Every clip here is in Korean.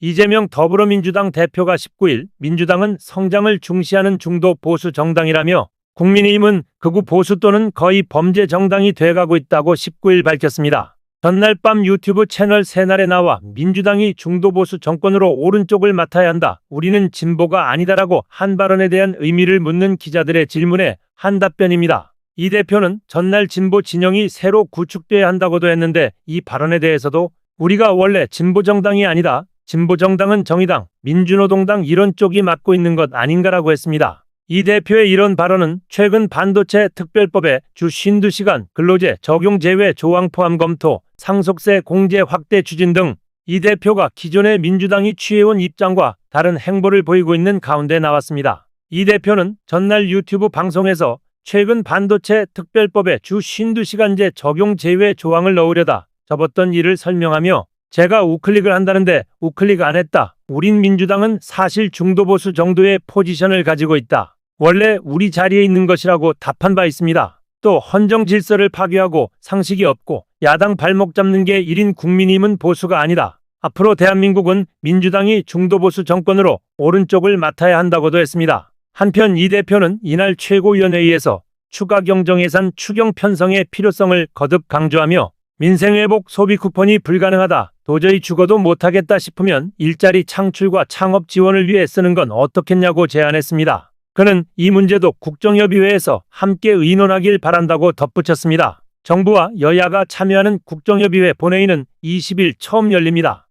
이재명 더불어민주당 대표가 19일 민주당은 성장을 중시하는 중도 보수 정당이라며 국민의힘은 극우 보수 또는 거의 범죄 정당이 돼가고 있다고 19일 밝혔습니다. 전날 밤 유튜브 채널 새날에 나와 민주당이 중도 보수 정권으로 오른쪽을 맡아야 한다. 우리는 진보가 아니다라고 한 발언에 대한 의미를 묻는 기자들의 질문에 한 답변입니다. 이 대표는 전날 진보 진영이 새로 구축돼야 한다고도 했는데 이 발언에 대해서도 우리가 원래 진보 정당이 아니다. 진보 정당은 정의당, 민주노동당 이런 쪽이 맡고 있는 것 아닌가라고 했습니다. 이 대표의 이런 발언은 최근 반도체 특별법에 주 52시간 근로제 적용 제외 조항 포함 검토, 상속세 공제 확대 추진 등 이 대표가 기존의 민주당이 취해온 입장과 다른 행보를 보이고 있는 가운데 나왔습니다. 이 대표는 전날 유튜브 방송에서 최근 반도체 특별법에 주 52시간제 적용 제외 조항을 넣으려다 접었던 일을 설명하며 제가 우클릭을 한다는데 우클릭 안 했다. 우린 민주당은 사실 중도보수 정도의 포지션을 가지고 있다. 원래 우리 자리에 있는 것이라고 답한 바 있습니다. 또 헌정 질서를 파괴하고 상식이 없고 야당 발목 잡는 게 1인 국민임은 보수가 아니다. 앞으로 대한민국은 민주당이 중도보수 정권으로 오른쪽을 맡아야 한다고도 했습니다. 한편 이 대표는 이날 최고위원회의에서 추가 경정 예산 추경 편성의 필요성을 거듭 강조하며 민생회복 소비 쿠폰이 불가능하다. 도저히 죽어도 못하겠다 싶으면 일자리 창출과 창업 지원을 위해 쓰는 건 어떻겠냐고 제안했습니다. 그는 이 문제도 국정협의회에서 함께 의논하길 바란다고 덧붙였습니다. 정부와 여야가 참여하는 국정협의회 본회의는 20일 처음 열립니다.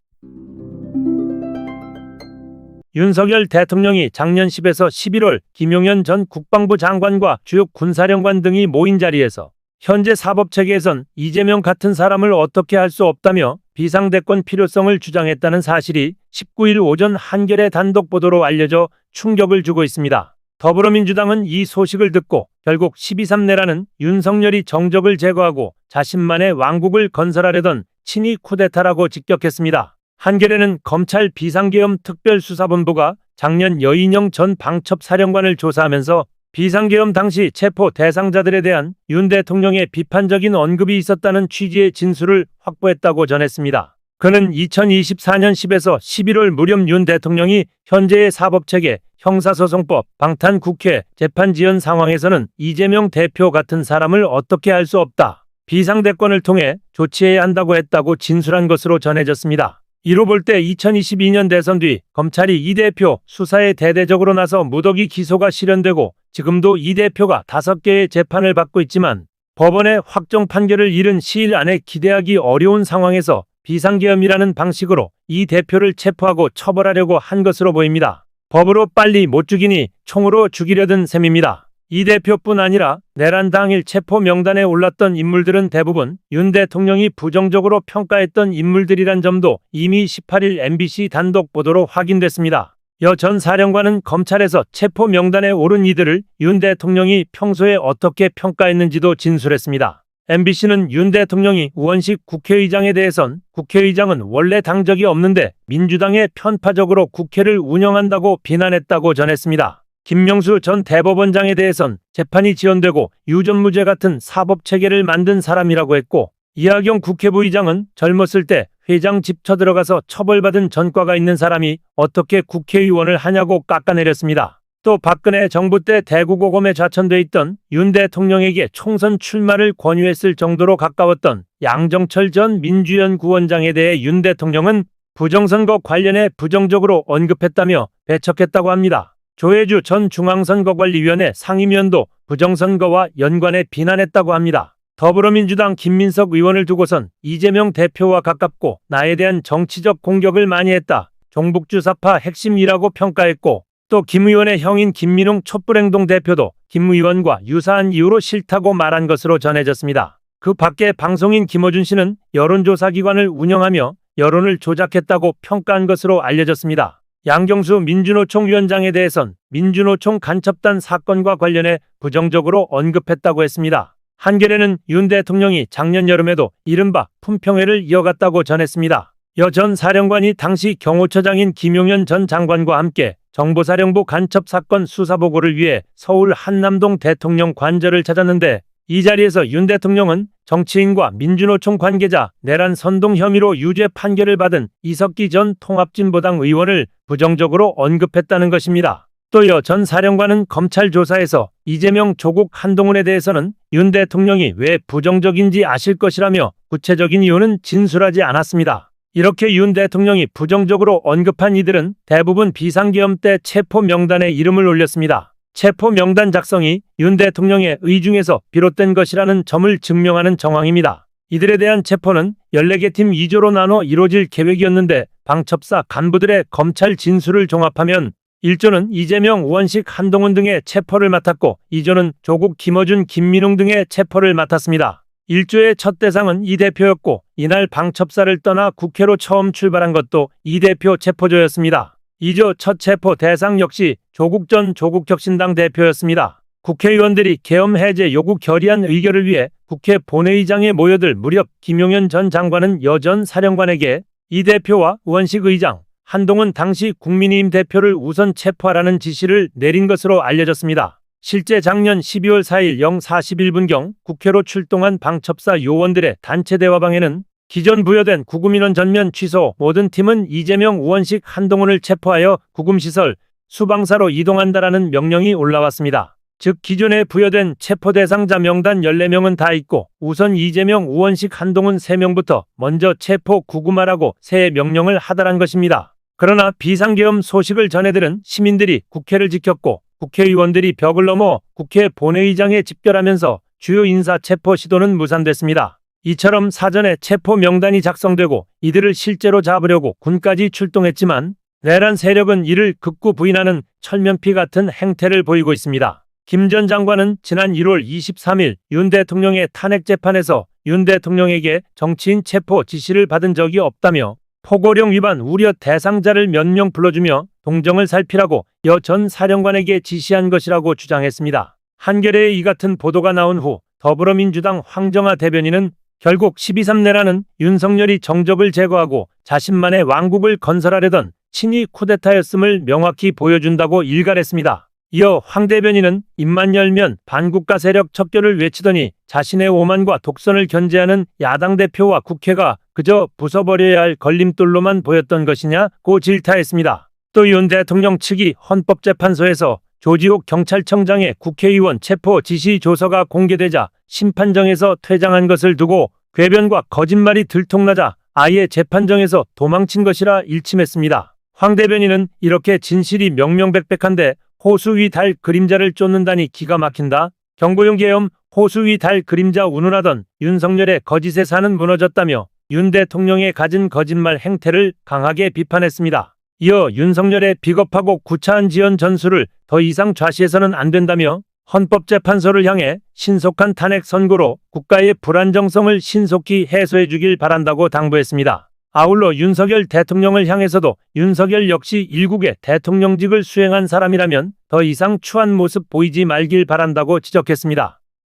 윤석열 대통령이 작년 10에서 11월 김용현 전 국방부 장관과 주요 군사령관 등이 모인 자리에서 현재 사법체계에선 이재명 같은 사람을 어떻게 할 수 없다며 비상대권 필요성을 주장했다는 사실이 19일 오전 한겨레 단독 보도로 알려져 충격을 주고 있습니다. 더불어민주당은 이 소식을 듣고 결국 12.3내라는 윤석열이 정적을 제거하고 자신만의 왕국을 건설하려던 친위 쿠데타라고 직격했습니다. 한겨레는 검찰 비상계엄 특별수사본부가 작년 여인영 전 방첩사령관을 조사하면서 비상계엄 당시 체포 대상자들에 대한 윤 대통령의 비판적인 언급이 있었다는 취지의 진술을 확보했다고 전했습니다. 그는 2024년 10에서 11월 무렵 윤 대통령이 현재의 사법체계, 형사소송법, 방탄국회, 재판 지연 상황에서는 이재명 대표 같은 사람을 어떻게 할수 없다. 비상대권을 통해 조치해야 한다고 했다고 진술한 것으로 전해졌습니다. 이로 볼 때 2022년 대선 뒤 검찰이 이 대표 수사에 대대적으로 나서 무더기 기소가 실현되고 지금도 이 대표가 다섯 개의 재판을 받고 있지만 법원의 확정 판결을 이른 시일 안에 기대하기 어려운 상황에서 비상계엄이라는 방식으로 이 대표를 체포하고 처벌하려고 한 것으로 보입니다. 법으로 빨리 못 죽이니 총으로 죽이려던 셈입니다. 이 대표뿐 아니라 내란 당일 체포 명단에 올랐던 인물들은 대부분 윤 대통령이 부정적으로 평가했던 인물들이란 점도 이미 18일 MBC 단독 보도로 확인됐습니다. 여 전 사령관은 검찰에서 체포 명단에 오른 이들을 윤 대통령이 평소에 어떻게 평가했는지도 진술했습니다. MBC는 윤 대통령이 우원식 국회의장에 대해선 국회의장은 원래 당적이 없는데 민주당에 편파적으로 국회를 운영한다고 비난했다고 전했습니다. 김명수 전 대법원장에 대해선 재판이 지연되고 유전무죄 같은 사법체계를 만든 사람이라고 했고 이하경 국회부의장은 젊었을 때 회장 집 쳐들어가서 처벌받은 전과가 있는 사람이 어떻게 국회의원을 하냐고 깎아내렸습니다. 또 박근혜 정부 때 대구고검에 좌천돼 있던 윤 대통령에게 총선 출마를 권유했을 정도로 가까웠던 양정철 전 민주연 구원장에 대해 윤 대통령은 부정선거 관련해 부정적으로 언급했다며 배척했다고 합니다. 조혜주 전 중앙선거관리위원회 상임위원도 부정선거와 연관해 비난했다고 합니다. 더불어민주당 김민석 의원을 두고선 이재명 대표와 가깝고 나에 대한 정치적 공격을 많이 했다. 종북주 사파 핵심이라고 평가했고 또 김 의원의 형인 김민웅 촛불행동 대표도 김 의원과 유사한 이유로 싫다고 말한 것으로 전해졌습니다. 그 밖에 방송인 김어준 씨는 여론조사기관을 운영하며 여론을 조작했다고 평가한 것으로 알려졌습니다. 양경수 민주노총 위원장에 대해선 민주노총 간첩단 사건과 관련해 부정적으로 언급했다고 했습니다. 한겨레는 윤 대통령이 작년 여름에도 이른바 품평회를 이어갔다고 전했습니다. 여 전 사령관이 당시 경호처장인 김용현 전 장관과 함께 정보사령부 간첩 사건 수사 보고를 위해 서울 한남동 대통령 관저를 찾았는데 이 자리에서 윤 대통령은 정치인과 민주노총 관계자 내란 선동 혐의로 유죄 판결을 받은 이석기 전 통합진보당 의원을 부정적으로 언급했다는 것입니다. 또여 전 사령관은 검찰 조사에서 이재명 조국 한동훈에 대해서는 윤 대통령이 왜 부정적인지 아실 것이라며 구체적인 이유는 진술하지 않았습니다. 이렇게 윤 대통령이 부정적으로 언급한 이들은 대부분 비상계엄 때 체포 명단에 이름을 올렸습니다. 체포 명단 작성이 윤 대통령의 의중에서 비롯된 것이라는 점을 증명하는 정황입니다. 이들에 대한 체포는 14개 팀 2조로 나눠 이뤄질 계획이었는데 방첩사 간부들의 검찰 진술을 종합하면 1조는 이재명, 우원식, 한동훈 등의 체포를 맡았고 2조는 조국, 김어준, 김민웅 등의 체포를 맡았습니다. 1조의 첫 대상은 이 대표였고 이날 방첩사를 떠나 국회로 처음 출발한 것도 이 대표 체포조였습니다. 2조 첫 체포 대상 역시 조국 전 조국혁신당 대표였습니다. 국회의원들이 계엄 해제 요구 결의안 의결을 위해 국회 본회의장에 모여들 무렵 김용현 전 장관은 여전 사령관에게 이 대표와 우원식 의장, 한동훈 당시 국민의힘 대표를 우선 체포하라는 지시를 내린 것으로 알려졌습니다. 실제 작년 12월 4일 0 41분경 국회로 출동한 방첩사 요원들의 단체 대화방에는 기존 부여된 구금인원 전면 취소 모든 팀은 이재명, 우원식, 한동훈을 체포하여 구금시설, 수방사로 이동한다라는 명령이 올라왔습니다. 즉 기존에 부여된 체포 대상자 명단 14명은 다 있고 우선 이재명, 우원식, 한동훈 3명부터 먼저 체포 구금하라고 새 명령을 하다란 것입니다. 그러나 비상계엄 소식을 전해들은 시민들이 국회를 지켰고 국회의원들이 벽을 넘어 국회 본회의장에 집결하면서 주요 인사 체포 시도는 무산됐습니다. 이처럼 사전에 체포 명단이 작성되고 이들을 실제로 잡으려고 군까지 출동했지만 내란 세력은 이를 극구 부인하는 철면피 같은 행태를 보이고 있습니다. 김 전 장관은 지난 1월 23일 윤 대통령의 탄핵 재판에서 윤 대통령에게 정치인 체포 지시를 받은 적이 없다며 포고령 위반 우려 대상자를 몇 명 불러주며 동정을 살피라고 여 전 사령관에게 지시한 것이라고 주장했습니다. 한겨레의 이 같은 보도가 나온 후 더불어민주당 황정아 대변인은 결국 12.3내라는 윤석열이 정적을 제거하고 자신만의 왕국을 건설하려던 친위 쿠데타였음을 명확히 보여준다고 일갈했습니다. 이어 황 대변인은 입만 열면 반국가 세력 척결을 외치더니 자신의 오만과 독선을 견제하는 야당 대표와 국회가 그저 부숴버려야 할 걸림돌로만 보였던 것이냐고 질타했습니다. 또 윤 대통령 측이 헌법재판소에서 조지옥 경찰청장의 국회의원 체포 지시 조서가 공개되자 심판정에서 퇴장한 것을 두고 궤변과 거짓말이 들통나자 아예 재판정에서 도망친 것이라 일침했습니다. 황 대변인은 이렇게 진실이 명명백백한데 호수 위 달 그림자를 쫓는다니 기가 막힌다. 경고용 계엄 호수 위 달 그림자 운운하던 윤석열의 거짓의 산은 무너졌다며 윤 대통령의 가진 거짓말 행태를 강하게 비판했습니다. 이어 윤석열의 비겁하고 구차한 지연 전술을 더 이상 좌시해서는 안 된다며 헌법재판소를 향해 신속한 탄핵 선고로 국가의 불안정성을 신속히 해소해 주길 바란다고 당부했습니다. 아울러 윤석열 대통령을 향해서도 윤석열 역시 일국의 대통령직을 수행한 사람이라면 더 이상 추한 모습 보이지 말길 바란다고 지적했습니다.